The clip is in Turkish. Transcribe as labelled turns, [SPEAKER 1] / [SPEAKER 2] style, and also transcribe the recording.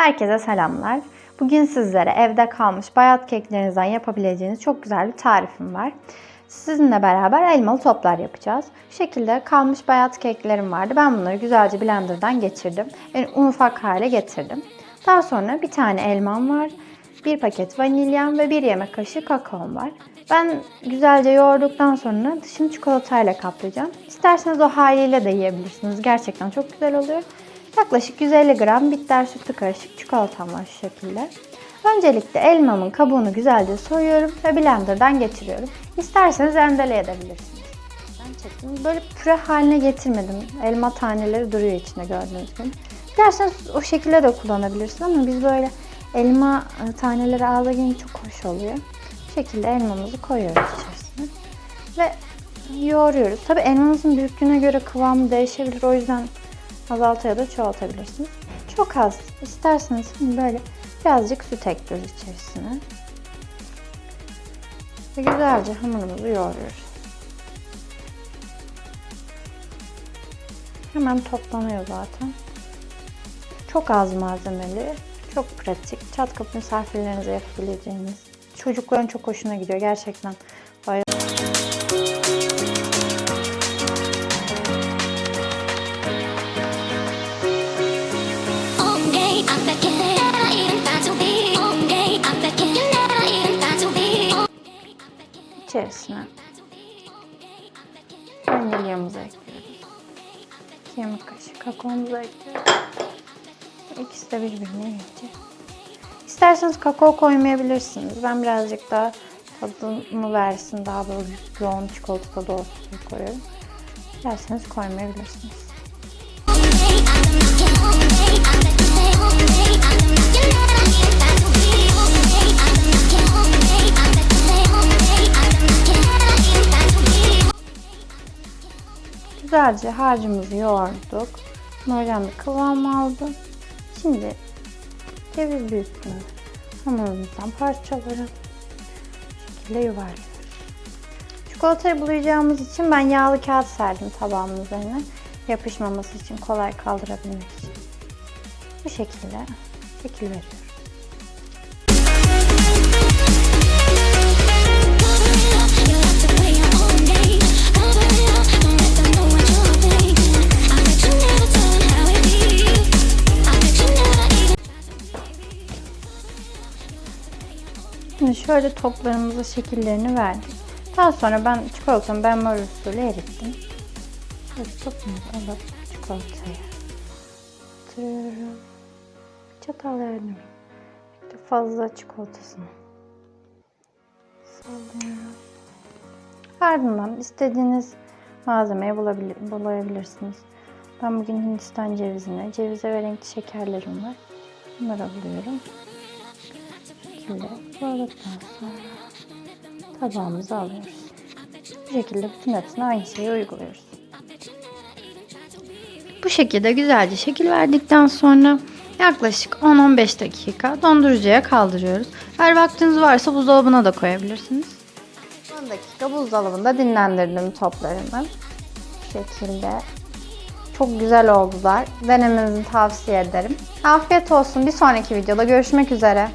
[SPEAKER 1] Herkese selamlar. Bugün sizlere evde kalmış bayat keklerinizden yapabileceğiniz çok güzel bir tarifim var. Sizinle beraber elmalı toplar yapacağız. Bu şekilde kalmış bayat keklerim vardı. Ben bunları güzelce blenderdan geçirdim. Yani un ufak hale getirdim. Daha sonra bir tane elmam var. Bir paket vanilyam ve bir yemek kaşığı kakaom var. Ben güzelce yoğurduktan sonra dışını çikolatayla kaplayacağım. İsterseniz o haliyle de yiyebilirsiniz. Gerçekten çok güzel oluyor. Yaklaşık 150 gram bitter sütlü karışık çikolatam var şu şekilde. Öncelikle elmamın kabuğunu güzelce soyuyorum ve blenderdan geçiriyorum. İsterseniz rendele edebilirsiniz. Ben çektim. Böyle püre haline getirmedim. Elma taneleri duruyor içinde gördüğünüz gibi. İsterseniz o şekilde de kullanabilirsiniz ama biz böyle elma e, taneleri ağlayınca çok hoş oluyor. Bu şekilde elmamızı koyuyoruz içerisine. Ve yoğuruyoruz. Tabi elmanızın büyüklüğüne göre kıvamı değişebilir. O yüzden azalta ya da çoğaltabilirsiniz. Çok az isterseniz böyle birazcık süt ekliyoruz içerisine. Ve güzelce hamurumuzu yoğuruyoruz. Hemen toplanıyor zaten. Çok az malzemeli, çok pratik. Çat kapı misafirlerinize yapabileceğiniz. Çocukların çok hoşuna gidiyor gerçekten. İçerisine vanilyamızı ekliyoruz. 2 yemek kaşığı kakaomuzu ekliyoruz. İkisi de birbirine iyice. İsterseniz kakao koymayabilirsiniz. Ben birazcık daha tadını versin, daha böyle yoğun çikolata tadı olsun koyuyorum. İsterseniz koymayabilirsiniz. Güzelce harcımızı yoğurduk. Morcan bir kıvam aldı. Şimdi ceviz büyüklüğünde hamurumuzdan parçaları şekilde yuvarlıyoruz. Çikolatayı bulayacağımız için ben yağlı kağıt serdim tabağımın üzerine. Yapışmaması için, kolay kaldırabilmek için. Bu şekilde şekil veriyorum. Şimdi şöyle toplarımıza şekillerini verdik. Daha sonra ben çikolatamı ben mor usulü erittim. Şöyle topumuzu alıp çikolataya batırıyorum. Çatal yardım. İşte fazla çikolatasını sallıyorum. Ardından istediğiniz malzemeyi bulabilir, bulayabilirsiniz. Ben bugün Hindistan cevizine, cevize ve renkli şekerlerim var. Bunları alıyorum. Şöyle koyduktan sonra tabağımıza alıyoruz. Bu şekilde bütün hepsine aynı şeyi uyguluyoruz. Bu şekilde güzelce şekil verdikten sonra yaklaşık 10-15 dakika dondurucuya kaldırıyoruz. Eğer vaktiniz varsa buzdolabına da koyabilirsiniz. 10 dakika buzdolabında dinlendirdim toplarımı. Bu şekilde çok güzel oldular. Denemenizi tavsiye ederim. Afiyet olsun. Bir sonraki videoda görüşmek üzere.